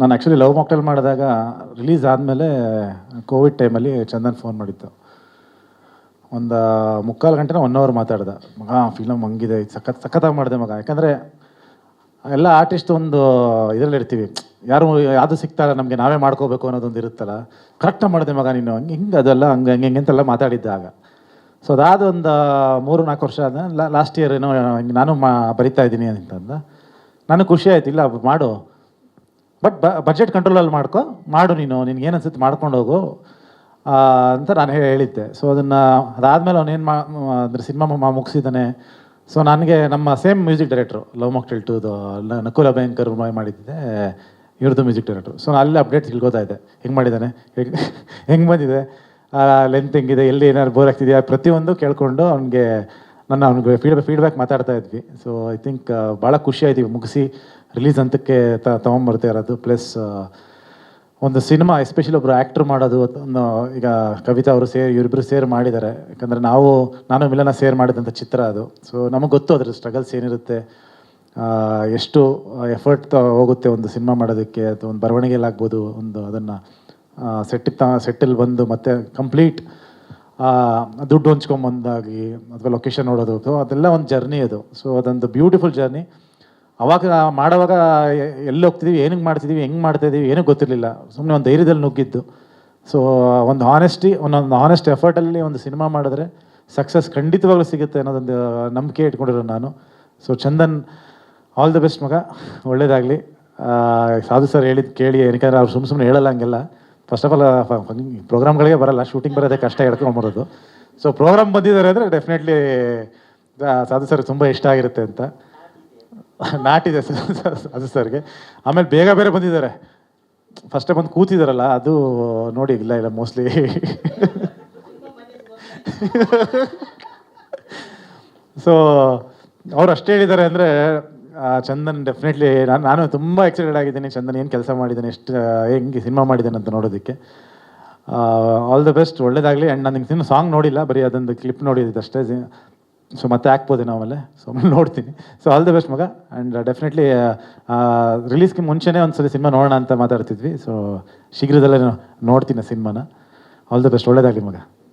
ನಾನು actually love mocktail ಮಾಡಿದಾಗ release ಆದಮೇಲೆ ಕೋವಿಡ್ ಟೈಮಲ್ಲಿ ಚಂದನ್ ಫೋನ್ ಮಾಡಿತ್ತು ಒಂದು ಮುಕ್ಕಾಲು ಗಂಟೆನ ಒನ್ ಅವರ್ ಮಾತಾಡ್ದೆ. ಮಗ ಫಿಲಮ್ ಹಂಗಿದೆ ಸಖತ್, ಸಖತ್ತಾಗಿ ಮಾಡಿದೆ ಮಗ. ಯಾಕಂದರೆ ಎಲ್ಲ ಆರ್ಟಿಸ್ಟ್ ಒಂದು ಇದರಲ್ಲಿ ಇರ್ತೀವಿ. ಯಾರು, ಯಾವುದು ಸಿಗ್ತಾರ ನಮಗೆ ನಾವೇ ಮಾಡ್ಕೋಬೇಕು ಅನ್ನೋದೊಂದು ಇರುತ್ತಲ್ಲ. ಕರೆಕ್ಟಾಗಿ ಮಾಡಿದೆ ಮಗ ನೀನು. ಹಂಗೆ, ಹಿಂಗೆ ಅದೆಲ್ಲ, ಹಂಗೆ ಹಂಗೆ, ಹಿಂಗೆ ಅಂತೆಲ್ಲ ಮಾತಾಡಿದ್ದೆ ಆಗ. ಸೊ ಅದಾದ ಒಂದು ಮೂರು ನಾಲ್ಕು ವರ್ಷ ಆದ ಲಾಸ್ಟ್ ಇಯರ್ ಏನೋ ನಾನು ಮಾ, ಬರಿತಾ ಇದ್ದೀನಿ ಅಂತಂದ. ನನಗೆ ಖುಷಿ ಆಯ್ತು, ಇಲ್ಲ, ಮಾಡು. ಬಟ್ ಬಜೆಟ್ ಕಂಟ್ರೋಲಲ್ಲಿ ಮಾಡ್ಕೊ, ಮಾಡು ನೀನು, ನಿನ್ಗೆ ಏನು ಅನ್ಸುತ್ತೆ ಮಾಡ್ಕೊಂಡು ಹೋಗು ಅಂತ ನಾನು ಹೇಳಿದ್ದೆ. ಸೊ ಅದನ್ನು, ಅದಾದಮೇಲೆ ಅವನೇನು ಮಾ, ಅಂದರೆ ಸಿನಿಮಾ ಮುಗಿಸಿದ್ದಾನೆ ಸೊ ನನಗೆ ನಮ್ಮ same music director love mocktail ಟೂದು ನಕುಲ ಭಯಂಕರ್ ಮಾಡಿದ್ದೆ ಇವ್ರದ್ದು ಮ್ಯೂಸಿಕ್ ಡೈರೆಕ್ಟ್ರು ಸೊ ನಾನು ಅಲ್ಲಿ ಅಪ್ಡೇಟ್ ತಿಳ್ಕೊತಾ ಇದ್ದೆ. ಹೆಂಗೆ ಮಾಡಿದ್ದಾನೆ ಹೆಂಗೆ ಹೆಂಗೆ ಬಂದಿದೆ? ಲೆಂತ್ ಹೆಂಗಿದೆ? ಎಲ್ಲಿ ಏನಾದ್ರು ಬೋರ್ ಆಗ್ತಿದೆಯಾ? ಪ್ರತಿಯೊಂದು ಕೇಳಿಕೊಂಡು ಅವ್ನಿಗೆ, ನನ್ನ ಅವ್ನಿಗೆ ಫೀಡ್ಬ್ಯಾಕ್ ಫೀಡ್ಬ್ಯಾಕ್ ಮಾತಾಡ್ತಾ ಇದ್ವಿ. ಸೊ ಐ ಥಿಂಕ್ ಭಾಳ ಖುಷಿ ಆಯ್ತು ಮುಗಿಸಿ. ರಿಲೀಸ್ ಹಂತಕ್ಕೆ ತ, ತೊಗೊಂಬರ್ತಾ ಇರೋದು. ಪ್ಲಸ್ ಒಂದು ಸಿನಿಮಾ, ಎಸ್ಪೆಷಲಿ ಒಬ್ಬರು ಆ್ಯಕ್ಟ್ರ್ ಮಾಡೋದು ಈಗ ಕವಿತಾ ಅವರು ಸೇರಿ ಇವರಿಬ್ಬರು ಸೇರ್ ಮಾಡಿದ್ದಾರೆ. ಯಾಕಂದರೆ ನಾವು, ನಾನು ಮಿಲನ ಸೇರ್ ಮಾಡಿದಂಥ ಚಿತ್ರ ಅದು. ಸೊ ನಮಗೆ ಗೊತ್ತು ಅದ್ರ ಸ್ಟ್ರಗಲ್ಸ್ ಏನಿರುತ್ತೆ. ಎಷ್ಟು ಎಫರ್ಟ್ ಹೋಗುತ್ತೆ ಒಂದು ಸಿನಿಮಾ ಮಾಡೋದಕ್ಕೆ, ಅಥವಾ ಒಂದು ಬರವಣಿಗೆಯಲ್ಲಾಗ್ಬೋದು ಒಂದು ಅದನ್ನು ಸೆಟ್ಟಿಗೆ ತ ಸೆಟ್ಟಲ್ಲಿ ಬಂದು ಮತ್ತೆ ಕಂಪ್ಲೀಟ್ ದುಡ್ಡು ಹಂಚ್ಕೊಂಬಂದಾಗಿ ಅಥವಾ ಲೊಕೇಶನ್ ನೋಡೋದು ಅದೆಲ್ಲ ಒಂದು ಜರ್ನಿ ಅದು. ಸೊ ಅದೊಂದು ಬ್ಯೂಟಿಫುಲ್ ಜರ್ನಿ ಅವಾಗ ಮಾಡೋವಾಗ ಎಲ್ಲಿ ಹೋಗ್ತಿದ್ದೀವಿ ಏನಕ್ಕೆ ಮಾಡ್ತಿದ್ದೀವಿ ಹೆಂಗೆ ಮಾಡ್ತಾಯಿದ್ದೀವಿ ಏನೂ ಗೊತ್ತಿರಲಿಲ್ಲ. ಸುಮ್ಮನೆ ಒಂದು ಧೈರ್ಯದಲ್ಲಿ ನುಗ್ಗಿದ್ದು. ಸೊ ಒಂದು ಆನೆಸ್ಟಿ ಒಂದೊಂದು ಹಾನೆಸ್ಟ್ ಎಫರ್ಟಲ್ಲಿ ಒಂದು ಸಿನಿಮಾ ಮಾಡಿದ್ರೆ ಸಕ್ಸಸ್ ಖಂಡಿತವಾಗ್ಲೂ ಸಿಗುತ್ತೆ ಅನ್ನೋದೊಂದು ನಂಬಿಕೆ ಇಟ್ಕೊಂಡಿರೋ ನಾನು. So Chandan all the best ಮಗ. ಒಳ್ಳೇದಾಗಲಿ. ಸಾಧು ಸರ್ ಹೇಳಿದ್ದು ಕೇಳಿ ಏನಕ್ಕೆ ಅವ್ರು ಸುಮ್ಮ ಸುಮ್ಮನೆ ಹೇಳಲ್ಲ ಹಂಗೆಲ್ಲ. ಫಸ್ಟ್ ಆಫ್ ಆಲ್ ಪ್ರೋಗ್ರಾಮ್ಗಳಿಗೆ ಬರಲ್ಲ ಶೂಟಿಂಗ್ ಬರೋದೇ ಕಷ್ಟ ಹೇಳ್ಕೊಂಬರೋದು ಸೊ ಪ್ರೋಗ್ರಾಮ್ ಬಂದಿದ್ದಾರೆ ಅಂದರೆ ಡೆಫಿನೆಟ್ಲಿ ಸಾಧು ಸರ್ ತುಂಬ ಇಷ್ಟ ಆಗಿರುತ್ತೆ ಅಂತ. ನಾಟಿದೆ ಅದು ಸರ್ಗೆ. ಆಮೇಲೆ ಬೇಗ ಬೇರೆ ಬಂದಿದ್ದಾರೆ. ಫಸ್ಟೇ ಬಂದು ಕೂತಿದ್ದಾರಲ್ಲ ಅದು ನೋಡಿ ಇಲ್ಲ ಇಲ್ಲ ಮೋಸ್ಟ್ಲಿ ಸೊ ಅವ್ರು ಅಷ್ಟೇ ಹೇಳಿದ್ದಾರೆ ಅಂದರೆ ಚಂದನ್ ಡೆಫಿನೆಟ್ಲಿ ನಾನು ನಾನು ತುಂಬ ಎಕ್ಸೈಟೆಡ್ ಆಗಿದ್ದೀನಿ. ಚಂದನ್ ಏನು ಕೆಲಸ ಮಾಡಿದ್ದೀನಿ, ಎಷ್ಟು ಹೆಂಗೆ ಸಿನಿಮಾ ಮಾಡಿದ್ದಾನೆ ಅಂತ ನೋಡೋದಕ್ಕೆ. ಆಲ್ ದ ಬೆಸ್ಟ್ ಒಳ್ಳೇದಾಗಲಿ. ಆ್ಯಂಡ್ ನಾನು ಸಿನಿಮಾ ಸಾಂಗ್ ನೋಡಿಲ್ಲ, ಬರೀ ಅದೊಂದು ಕ್ಲಿಪ್ ನೋಡಿದ್ದು ಅಷ್ಟೇ. ಸೊ ಮತ್ತೆ ಹಾಕ್ಬೋದೆ ನಾವಲ್ಲೇ. ಸೊ ನೋಡ್ತೀನಿ. ಸೊ ಆಲ್ ದ ಬೆಸ್ಟ್ ಮಗ. ಆ್ಯಂಡ್ ಡೆಫಿನೆಟ್ಲಿ ರಿಲೀಸ್ಗೆ ಮುಂಚೆನೇ ಸಲ ಸಿನಿಮಾ ನೋಡೋಣ ಅಂತ ಮಾತಾಡ್ತಿದ್ವಿ. ಸೊ ಶೀಘ್ರದಲ್ಲೇ ನೋಡ್ತೀನಿ ಸಿನಿಮಾನ ಆಲ್ ದ ಬೆಸ್ಟ್ ಒಳ್ಳೇದಾಗಲಿ ಮಗ.